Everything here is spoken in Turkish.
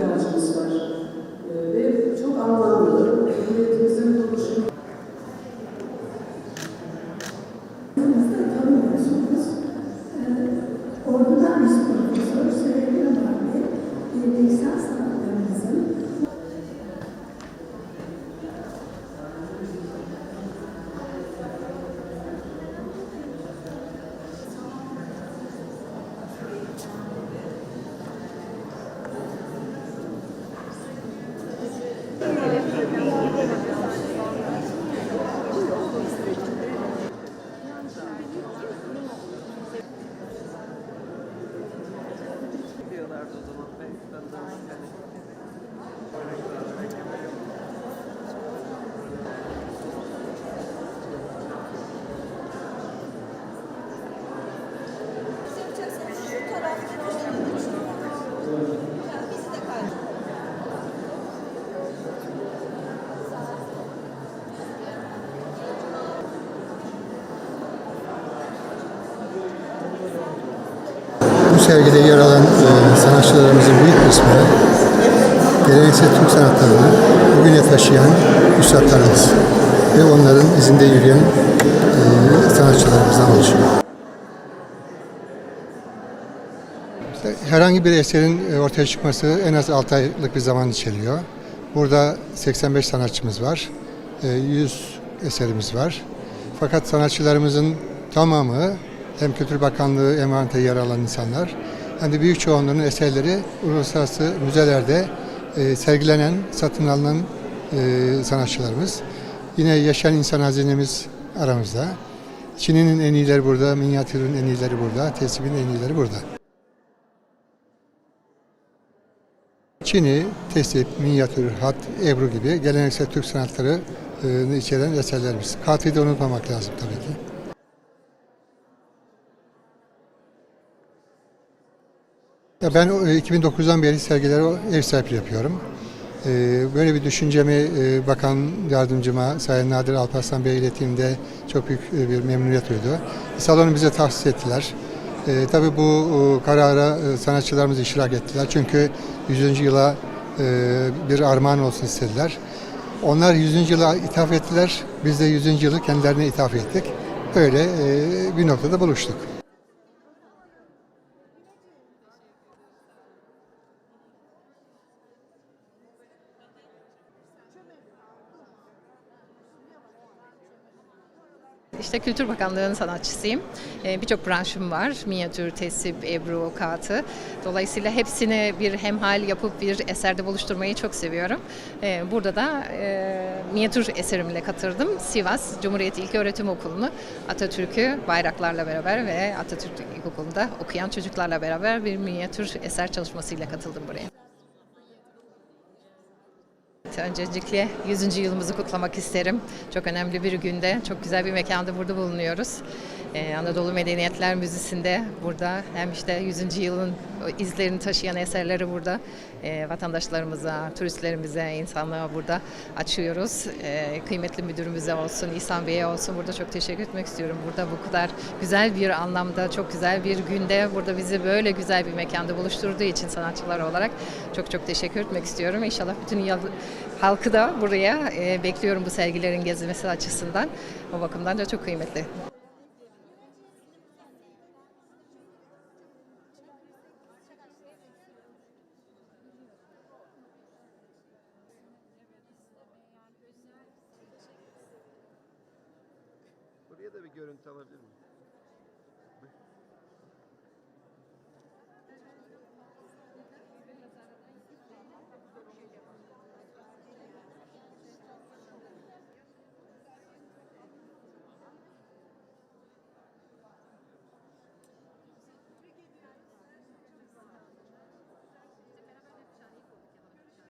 Yardımcımız var. Sergide yer alan e, sanatçılarımızın büyük kısmı geleneksel Türk sanatlarını bugüne taşıyan üstadlarımız ve onların izinde yürüyen e, sanatçılarımızdan oluşuyor. Herhangi bir eserin e, ortaya çıkması en az 6 aylık bir zaman içeriyor. Burada 85 sanatçımız var, e, 100 eserimiz var. Fakat sanatçılarımızın tamamı hem Kültür Bakanlığı emanete yer alan insanlar hem de büyük çoğunluğunun eserleri uluslararası müzelerde e, sergilenen, satın alınan e, sanatçılarımız. Yine yaşayan insan hazinemiz aramızda. Çin'in en iyileri burada, minyatürün en iyileri burada, tesibin en iyileri burada. Çini, tesip, minyatür, hat, ebru gibi geleneksel Türk sanatları içeren eserlerimiz. Katıyı da unutmamak lazım tabii ki. Ya ben e, 2009'dan beri sergilere ev sahipliği yapıyorum. E, Böyle bir düşüncemi e, Bakan Yardımcıma Sayın Nadir Alparslan Bey'e ilettiğimde çok büyük e, bir memnuniyet duydu. Salonu bize tahsis ettiler. E, tabii bu e, karara e, sanatçılarımız iştirak ettiler. Çünkü 100. yıla e, bir armağan olsun istediler. Onlar 100. yıla ithaf ettiler. Biz de 100. yılı kendilerine ithaf ettik. Öyle e, bir noktada buluştuk. İşte Kültür Bakanlığı'nın sanatçısıyım. Ee, Birçok branşım var. Minyatür, tesip, ebru, kağıtı. Dolayısıyla hepsini bir hemhal yapıp bir eserde buluşturmayı çok seviyorum. Ee, Burada da e, minyatür eserimle katıldım. Sivas Cumhuriyet İlköğretim Okulu'nu Atatürk'ü bayraklarla beraber ve Atatürk İlkokulu'nda okuyan çocuklarla beraber bir minyatür eser çalışmasıyla katıldım buraya. Öncelikle 100. yılımızı kutlamak isterim. Çok önemli bir günde, çok güzel bir mekanda burada bulunuyoruz. Ee, Anadolu Medeniyetler Müzesi'nde burada hem işte 100. yılın izlerini taşıyan eserleri burada e, vatandaşlarımıza, turistlerimize, insanlığa burada açıyoruz. E, kıymetli müdürümüze olsun, İhsan Bey'e olsun burada çok teşekkür etmek istiyorum. Burada bu kadar güzel bir anlamda, çok güzel bir günde burada bizi böyle güzel bir mekanda buluşturduğu için sanatçılar olarak çok çok teşekkür etmek istiyorum. İnşallah bütün yıl, halkı da buraya e, bekliyorum bu sergilerin gezilmesi açısından. O bakımdan da çok kıymetli. Buraya da bir görüntü alabilir miyim?